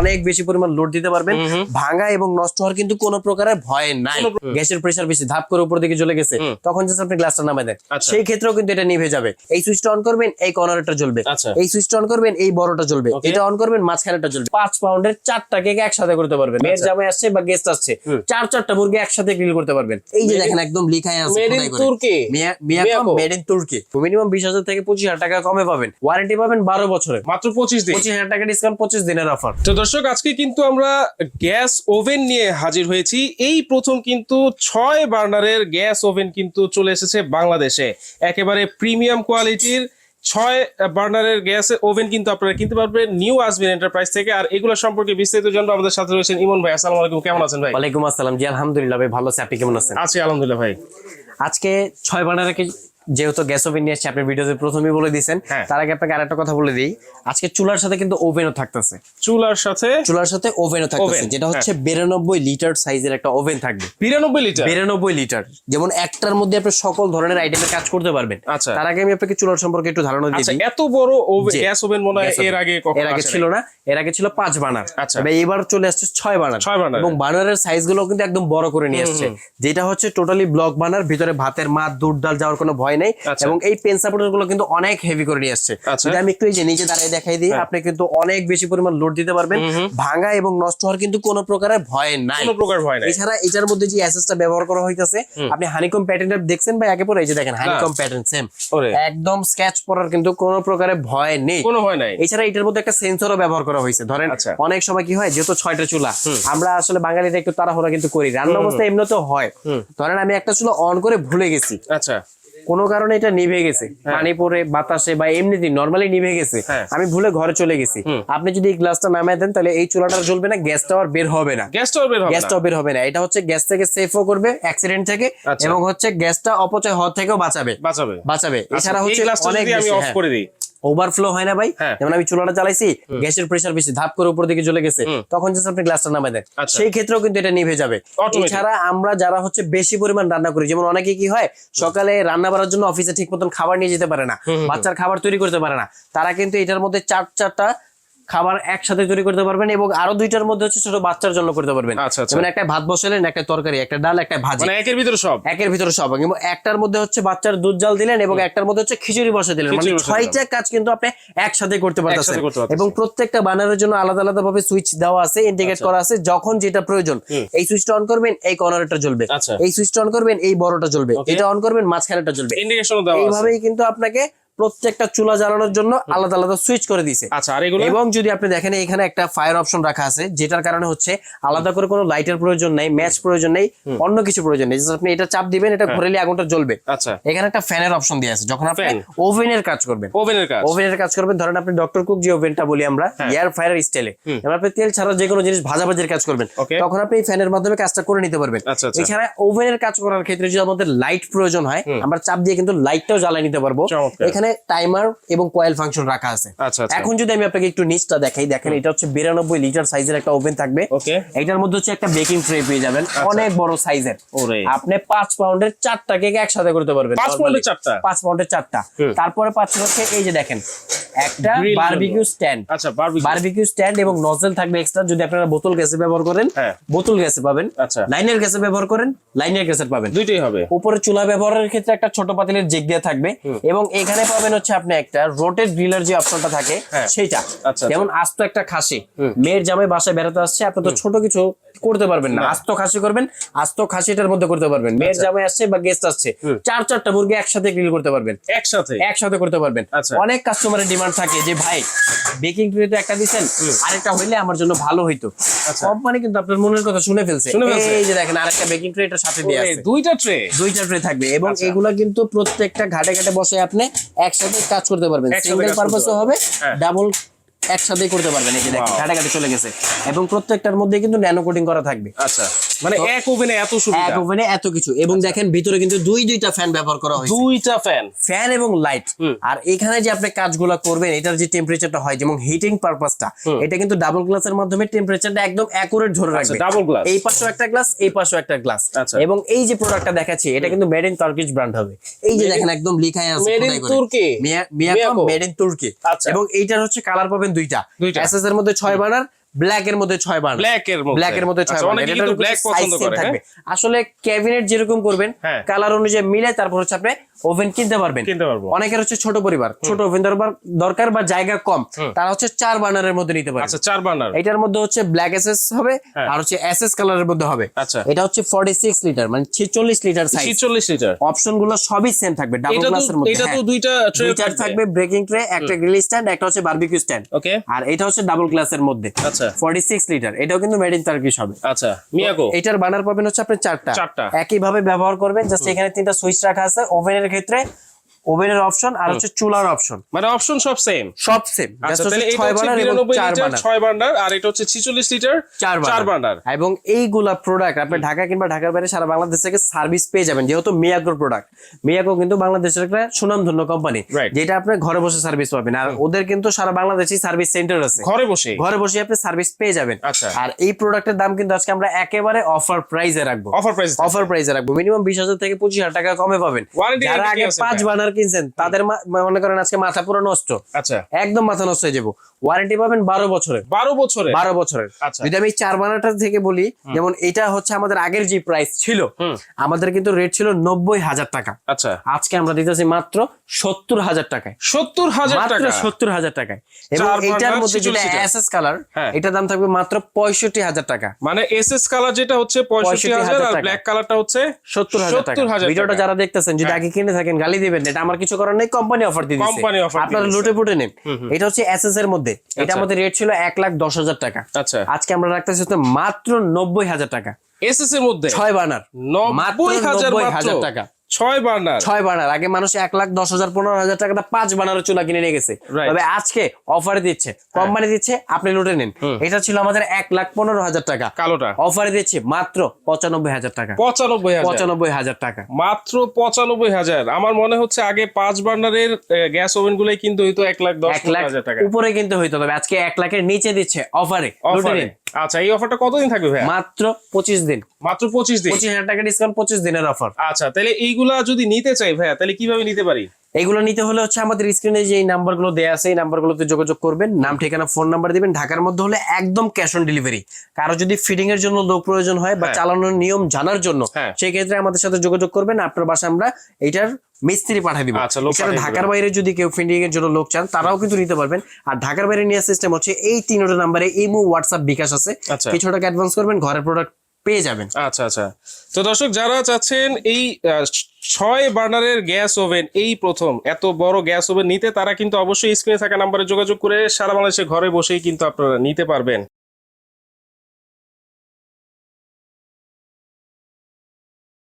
অনেক বেশি পরিমাণ লোড দিতে পারবেন। ভাঙা এবং নষ্ট হওয়ার কিন্তু কোনো প্রকারের ভয় নাই। গ্যাসের প্রেসার বেশি ধাপ করে উপর দিকে চলে গেছে তখন জাস্ট আপনি গ্লাসটা নামায় দেন। আচ্ছা। সেই ক্ষেত্রেও কিন্তু এটা নিভে যাবে। এই সুইচটা অন করবেন এই কর্নারটা জ্বলবে। আচ্ছা। এই সুইচটা অন করবেন এই বড়টা জ্বলবে। এটা অন করবেন মাঝখানেটা জ্বলবে। পাঁচ পাউন্ডের চারটা কেক একসাথে করতে পারবেন। মেয়ের আচ্ছা। জামাই আসছে বা গেস্ট আসছে চার চারটা মুরগি একসাথে গ্রিল করতে পারবেন। এই যে দেখেন একদম লিখাই আছে মেড ইন তুর্কি মিয়া- মিয়াকম মেড ইন তুর্কি মিনিমাম বিশ হাজার থেকে পঁচিশ হাজার টাকা কমে পাবেন। ওয়ারেন্টি পাবেন বারো বছরে মাত্র পঁচিশ দিন। পঁচিশ হাজার টাকা ডিসকাউন্ট পঁচিশ দিনের অফার তো দর্শক আজকে কিন্তু আমরা গ্যাস ওভেন নিয়ে হাজির হয়েছি। এই প্রথম কিন্তু ছয় বার্নারের গ্যাস ওভেন কিন্তু চলে এসেছে বাংলাদেশে। একেবারে প্রিমিয়াম কোয়ালিটির ছয় বার্নারের গ্যাস ওভেন কিন্তু আপনারা কিনতে পারবেন নিউ আসবেন এন্টারপ্রাইজ থেকে। আর এগুলো সম্পর্কে বিস্তারিত জানব আমাদের সাথে রয়েছেন ইমন ভাই। আসসালামু আলাইকুম কেমন আছেন ভাই? ওয়ালাইকুম আসসালাম জি আলহামদুলিল্লাহ ভাই ভালো আছে। আপনি কেমন আছেন? আছি আলহামদুলিল্লাহ ভাই। আজকে ছয় বানারে যেহেতু গ্যাস ওভেন নিয়ে এসেছি আপনি ভিডিওতে প্রথমেই বলে দিয়েছেন হ্যাঁ। তার আগে আপনাকে আরেকটা কথা বলে দিই। আজকে চুলার সাথে কিন্তু ওভেনও থাকতেছে। চুলার সাথে চুলার সাথে ওভেনও থাকতেছে যেটা হচ্ছে বিরানব্বই লিটার সাইজের একটা ওভেন থাকবে। বিরানব্বই লিটার বিরানব্বই লিটার যেমন একটার মধ্যে আপনি সকল ধরনের আইটেমের কাজ করতে পারবেন। আচ্ছা। তার আগে আমি আপনাকে চুলার সম্পর্কে একটু ধারণা দিয়ে আচ্ছা এত বড় জি। গ্যাস ওভেন মনে হয় এর আগে কখনো এর আগে ছিল না এর আগে ছিল পাঁচ বানার। আচ্ছা। এবার চলে আসছে ছয় বানার। ছয় বার্নার। এবং বানারের সাইজগুলো কিন্তু একদম বড় করে নিয়ে আসছে। যেটা হচ্ছে টোটালি ব্লক বানার ভিতরে ভাতের মাছ দুধ ডাল যাওয়ার কোনো ভয় নেই আচ্ছা। এবং এই পেন সাপোর্টারগুলো কিন্তু অনেক হেভি করে নিয়ে আসছে। আচ্ছা। যদি আমি একটু এই যে নিচে দাঁড়িয়ে দেখাই দিই আপনি কিন্তু অনেক বেশি পরিমাণ লোড দিতে পারবেন। ভাঙা এবং নষ্ট হওয়ার কিন্তু কোনো প্রকারের ভয় নাই। কোনো প্রকার ভয় নাই। এছাড়া এটার মধ্যে যে অ্যাসেসটা ব্যবহার করা হইতাছে আপনি হানিকম প্যাটার্নটা দেখছেন পরে এই যে দেখেন হানিকম প্যাটার্ন সেম একদম স্কেচ পড়ার কিন্তু কোনো প্রকারের ভয় নেই। কোনো ভয় নাই। এছাড়া এটার মধ্যে একটা সেন্সরও ব্যবহার করা হয়েছে ধরেন আচ্ছা। অনেক সময় কি হয় যেহেতু ছয়টা চুলা আমরা আসলে বাঙালিরা একটু তাড়াহুড়া কিন্তু করি। রান্না অবস্থা এমনিতেও হয়। ধরেন আমি একটা চুলা অন করে ভুলে গেছি। আচ্ছা। কোনো কারণে এটা নিভে গেছে। পানি পরে বাতাসে বা এমনিতে নর্মালি নিভে গেছে। হ্যাঁ। আমি ভুলে ঘরে চলে গেছি। আপনি যদি এই গ্লাসটা নামায় দেন তাহলে এই চুলাটা জ্বলবে না গ্যাসটা আর বের হবে না। গ্যাসটা বের হবে না। গ্যাসটাও বের হবে না। এটা হচ্ছে গ্যাস থেকে সেফও করবে অ্যাক্সিডেন্ট থেকে আচ্ছা। এবং হচ্ছে গ্যাসটা অপচয় হওয়া থেকেও বাঁচাবে। বাঁচাবে। বাঁচাবে। আচ্ছা, এছাড়া হচ্ছে অনেক আমি অফ হ্যাঁ। করে দিই। ওভারফ্লো হয় না ভাই? হ্যাঁ। যেমন আমি চুলাটা চালাইছি গ্যাসের প্রেসার বেশি ধাপ করে উপর দিকে চলে গেছে তখন যদি আপনি গ্লাসটা নামাই দেন। আচ্ছা। সেই ক্ষেত্রেও কিন্তু এটা নিভে যাবে। এছাড়া আমরা যারা হচ্ছে বেশি পরিমাণ রান্না করি যেমন অনেকে কি হয় সকালে রান্না করার জন্য অফিসে ঠিক মতন খাবার নিয়ে যেতে পারে না বাচ্চার খাবার তৈরি করতে পারে না। তারা কিন্তু এটার মধ্যে চার চারটা খাবার একসাথে তৈরি করতে পারবেন এবং আরও দুইটার মধ্যে হচ্ছে ছোট বাচ্চার জন্য করতে পারবেন। যেমন একটা ভাত বসালেন একটা তরকারি একটা ডাল একটা ভাজি। মানে একের ভিতরে সব? একের ভিতরে সব। এবং একটার মধ্যে হচ্ছে বাচ্চার দুধ জাল দিলেন এবং একটার মধ্যে হচ্ছে খিচুড়ি বসে দিলেন। মানে ছয়টা কাজ কিন্তু আপনি একসাথে করতে পারতেছেন। এবং প্রত্যেকটা বানানোর জন্য আলাদা আলাদা ভাবে সুইচ দেওয়া আছে ইন্ডিকেট আচ্ছা। করা আছে যখন যেটা প্রয়োজন। এই সুইচটা অন করবেন এই কর্নারটা জ্বলবে। এই সুইচটা অন করবেন এই বড়টা জ্বলবে. এটা অন করবেন মাঝখানেটা জ্বলবে। ইন্ডিকেশনও দেওয়া আছে। এইভাবেই কিন্তু আপনাকে প্রত্যেকটা চুলা জ্বালানোর জন্য আলাদা আলাদা সুইচ করে দিছে। আচ্ছা আর এগুলো? এবং যদি আপনি দেখেন এখানে একটা ফায়ার অপশন রাখা আছে যেটার কারণে হচ্ছে আলাদা করে কোনো লাইটের প্রয়োজন নেই ম্যাচ প্রয়োজন নেই অন্য কিছু প্রয়োজন নেই। আপনি এটা চাপ দিবেন এটা ঘুরেলে আগুনটা জ্বলবে। আচ্ছা। এখানে একটা ফ্যানের অপশন দিয়ে আছে। যখন আপনি ওভেনের কাজ করবেন। ওভেনের কাজ? ওভেনের কাজ করবেন ধরেন আপনি ডক্টর কুক যে ওভেনটা বলি আমরা এয়ার ফায়ার স্টাইলে এবার আপনি তেল ছাড়া যে কোনো জিনিস ভাজাভাজির কাজ করবেন। তখন আপনি এই ফ্যানের মাধ্যমে কাজটা করে নিতে পারবেন। আচ্ছা, আচ্ছা। এছাড়া ওভেনের কাজ করার ক্ষেত্রে যদি আমাদের লাইট প্রয়োজন হয় আমরা চাপ দিয়ে কিন্তু লাইটটাও জ্বালিয়ে নিতে পারব। এখানে টাইমার এবং কয়েল ফাংশন রাখা আছে। আচ্ছা আচ্ছা। এখন যদি আমি আপনাকে একটু নিচটা দেখাই দেখেন এটা হচ্ছে বিরানব্বই লিটার সাইজের একটা ওভেন থাকবে। ওকে। এটার মধ্যে হচ্ছে একটা বেকিং ট্রে পেয়ে যাবেন অনেক বড় সাইজের আপনি পাঁচ পাউন্ডের চারটা কেক একসাথে করতে পারবেন পাঁচ পাউন্ডের চারটা? পাঁচ পাউন্ডের চারটা। তারপরে পাচ্ছেন হচ্ছে এই যে দেখেন একটা বারবিকিউ স্ট্যান্ড আচ্ছা বারবিকিউ বারবিকিউ স্ট্যান্ড এবং নজেল থাকবে এক্সট্রা যদি আপনারা বোতল গ্যাসে ব্যবহার করেন হ্যাঁ। বোতল গ্যাসে পাবেন। আচ্ছা। লাইনের গ্যাসে ব্যবহার করেন লাইনের গ্যাসের পাবেন। দুইটাই হবে। উপরে চুলা ব্যবহারের ক্ষেত্রে একটা ছোট পাতিলের জেগ দেওয়া থাকবে এবং এখানে পাবেন হচ্ছে আপনি একটা রোটেড গ্রিলার যে অপশনটা থাকে হ্যাঁ। সেইটা আচ্ছা। যেমন আস্ত একটা খাসি মেয়ের জামাই বাসায় বেড়াতে আসছে আপনি তো ছোট কিছু করতে পারবেন না। আস্ত খাসি করবেন আস্ত খাসিটার মধ্যে করতে পারবেন। মেয়ের আচ্ছা। জামাই আসছে বা গেস্ট আসছে চার চারটা মুরগি একসাথে গ্রিল করতে পারবেন। একসাথে? একসাথে করতে পারবেন। আচ্ছা। অনেক কাস্টমারের ডিমান্ড থাকে যে ভাই বেকিং ট্রে তো একটা দিছেন আরেকটা হইলে আমার জন্য ভালো হইতো। আচ্ছা। কোম্পানি কিন্তু আপনার মনের কথা শুনে ফেলছে। এই যে দেখেন আরেকটা বেকিং ট্রে এটার সাথে দিয়ে আছে দুইটা ট্রে দুইটা ট্রে থাকবে এবং আচ্ছা। এগুলা কিন্তু প্রত্যেকটা ঘাটে ঘাটে বসে আপনি একসাথে কাজ করতে পারবেন। সিঙ্গেল পারপাসও হবে হ্যাঁ। ডাবল একসাথে করতে পারবেন এই যে দেখেন কাটা ঘাটে ঘাটে চলে গেছে। এবং প্রত্যেকটার মধ্যে কিন্তু ন্যানো কোটিং করা থাকবে। আচ্ছা। মানে এক ওভেনে এত সুবিধা। এক ওভেনে এত কিছু। এবং দেখেন ভিতরে কিন্তু দুই দুইটা ফ্যান ব্যবহার করা হয়েছে। দুইটা ফ্যান ফ্যান এবং লাইট আর এখানে যে আপনি কাজগুলো করবেন এটার যে টেম্পারেচারটা হয় যেমন হিটিং পারপাসটা এটা কিন্তু ডাবল গ্লাসের মাধ্যমে টেম্পারেচারটা একদম অ্যাকুরেট ধরে রাখবে। ডাবল গ্লাস এই পাশেও একটা গ্লাস এই পাশেও একটা গ্লাস আচ্ছা। এবং এই যে প্রোডাক্টটা দেখাচ্ছি এটা কিন্তু মেড ইন টার্কিশ ব্র্যান্ড হবে। এই যে দেখেন একদম লেখাই আছে খোদাই করে। মিয়া- মিয়াকম মেড ইন তুর্কি আচ্ছা। এবং এইটার হচ্ছে কালার পাবেন দুইটা। এসএস এর মধ্যে ছয় বানার ব্ল্যাক এর মধ্যে ছয় ব্ল্যাক এর মধ্যে। ব্ল্যাক এর মধ্যে ছয় আচ্ছা, অনেকে কিন্তু ব্ল্যাক পছন্দ করে হ্যাঁ? আসলে ক্যাবিনেট যেরকম করবেন হ্যাঁ। কালার অনুযায়ী মিলে তারপর হচ্ছে আপনি ওভেন কিনতে পারবেন। কিনতে পারব। অনেকের হচ্ছে ছোট পরিবার। ছোট ওভেন দরকার বা জায়গা কম তারা হচ্ছে চার বার্নারের মধ্যে নিতে পারে। আচ্ছা চার বার্নার এটার মধ্যে হচ্ছে ব্ল্যাক এসএস হবে হ্যাঁ। আর হচ্ছে এসএস কালারের মধ্যে হবে। আচ্ছা। এটা হচ্ছে 46 লিটার মানে 46 লিটার সাইজ ছিচল্লিশ লিটার অপশনগুলো সবই সেম থাকবে ডাবল গ্লাসের মধ্যে এটা তো হ্যাঁ। দুইটা ট্রে থাকবে। ব্রেকিং ট্রে একটা গ্রিল স্ট্যান্ড একটা হচ্ছে বারবিকিউ স্ট্যান্ড ওকে আর এটা হচ্ছে ডাবল গ্লাসের মধ্যে। আচ্ছা। 46 লিটার এটাও কিন্তু মেড ইন টার্কিশ হবে। আচ্ছা মিয়াকো এটার বানার পাবেন হচ্ছে আপনি চারটা। চারটা। একই ভাবে ব্যবহার করবেন জাস্ট এখানে তিনটা সুইচ রাখা আছে। ওভেনের ক্ষেত্রে ওভেনের অপশন আর হচ্ছে চুলার অপশন। মানে অপশন সব সেম সব সেম আচ্ছা বার্নার আর এটা হচ্ছে লিটার বার্নার বার্নার এবং এইগুলা প্রোডাক্ট আপনি ঢাকা কিংবা ঢাকার বাইরে সারা বাংলাদেশ থেকে সার্ভিস পেয়ে যাবেন যেহেতু মিয়াগোর প্রোডাক্ট মিয়াগো কিন্তু বাংলাদেশের একটা সুনামধন্য কোম্পানি যেটা আপনি ঘরে বসে সার্ভিস পাবেন। আর ওদের কিন্তু সারা বাংলাদেশে সার্ভিস সেন্টার আছে। ঘরে বসে? ঘরে বসে আপনি সার্ভিস পেয়ে যাবেন। আচ্ছা। আর এই প্রোডাক্টের দাম কিন্তু আজকে আমরা একেবারে অফার প্রাইসে রাখব। অফার প্রাইস অফার প্রাইসে রাখব। মিনিমাম বিশ হাজার থেকে পঁচিশ হাজার টাকা কমে পাবেন। যারা আগে কি আছে পাঁচ কিনছেন তাদের মনে করেন আজকে মাথা পুরো নষ্ট। আচ্ছা। একদম মাথা নষ্ট হয়ে যাব। ওয়ারেন্টি পাবেন বারো বছরের। বারো বছরে বারো বছরের। আচ্ছা। যদি আমি চার বানাটা থেকে বলি যেমন এটা হচ্ছে আমাদের আগের যে প্রাইস ছিল আমাদের কিন্তু রেট ছিল নব্বই হাজার টাকা। আচ্ছা। আজকে আমরা দিতেছি মাত্র সত্তর হাজার টাকায়। সত্তর হাজার মাত্র সত্তর হাজার টাকায়। এবং এটার মধ্যে যেটা 46 এসএস কালার। এটার দাম থাকবে মাত্র পঁয়ষট্টি হাজার টাকা। মানে এস এস কালার যেটা হচ্ছে পঁয়ষট্টি হাজার আর টাকা। ব্ল্যাক কালারটা হচ্ছে সত্তর হাজার টাকা। ভিডিওটা যারা দেখতেছেন যদি হ্যাঁ। আগে কিনে থাকেন গালি দিবেন এটা আমার কিছু করার নেই কোম্পানি অফার দিয়ে কোম্পানি অফার আপনারা লুটে পুটে নেন। এটা হচ্ছে এসএস এর মধ্যে। এটা। আমাদের রেট ছিল এক লাখ দশ হাজার টাকা। আচ্ছা। আজকে আমরা রাখতেছি মাত্র নব্বই হাজার টাকা। এসএস এস এর মধ্যে? ছয় বানার। নব্বই মাত্র হাজার 90,000 টাকা। ছয় বার্নার ছয় বানার। আগে মানুষ এক লাখ দশ হাজার পনেরো হাজার টাকা পাঁচ বানার চুলা কিনে নিয়ে গেছে। তবে আজকে অফারে দিচ্ছে। কোম্পানি দিচ্ছে আপনি লুটে নিন। এটা ছিল আমাদের এক লাখ পনেরো হাজার টাকা। কালোটা। অফারে দিচ্ছে মাত্র পঁচানব্বই হাজার টাকা। পঁচানব্বই পঁচানব্বই হাজার টাকা। মাত্র পঁচানব্বই হাজার। আমার মনে হচ্ছে আগে পাঁচ বার্নারের গ্যাস ওভেন গুলোই কিন্তু হয়তো এক লাখ দশ লাখ হাজার টাকা। উপরে কিন্তু হইতো তবে আজকে এক লাখের নিচে দিচ্ছে অফারে লুটে অফারে নিন। আচ্ছা এই অফারটা কতদিন থাকবে ভাই মাত্র পঁচিশ দিন। মাত্র পঁচিশ দিন? পঁচিশ হাজার টাকা ডিসকাউন্ট পঁচিশ দিনের অফার আচ্ছা তাহলে এইগুলা যদি নিতে চাই ভাইয়া তাহলে কীভাবে নিতে পারি? এগুলো নিতে হলে হচ্ছে আমাদের স্ক্রিনে যে নাম্বারগুলো দেওয়া আছে এই নাম্বারগুলোতে যোগাযোগ করবেন। নাম ঠিকানা ফোন নাম্বার দিবেন। ঢাকার মধ্যে হলে একদম ক্যাশ অন ডেলিভারি কারও যদি ফিডিং এর জন্য লোক প্রয়োজন হয় বা হ্যাঁ। চালানোর নিয়ম জানার জন্য হ্যাঁ। সেই ক্ষেত্রে আমাদের সাথে যোগাযোগ করবেন। আপনার বাসা আমরা এটার মিস্ত্রি পাঠিয়ে দিব। আচ্ছা, এছাড়া ঢাকার বাইরে যদি কেউ ফিডিং এর জন্য লোক চান তারাও কিন্তু নিতে পারবেন। আর ঢাকার বাইরে নেওয়ার সিস্টেম হচ্ছে এই তিনটা নাম্বারে ইমো হোয়াটসঅ্যাপ বিকাশ আছে। আচ্ছা। কিছু টাকা অ্যাডভান্স করবেন ঘরের প্রোডাক্ট পেয়ে যাবেন। আচ্ছা আচ্ছা। তো দর্শক, যারা চাচ্ছেন এই ছয় বার্নারের গ্যাস ওভেন, এই প্রথম, এত বড় গ্যাস ওভেন নিতে, তারা কিন্তু অবশ্যই স্ক্রিনে থাকা নাম্বারে যোগাযোগ করে সারা বাংলাদেশে ঘরে বসেই কিন্তু আপনারা নিতে পারবেন।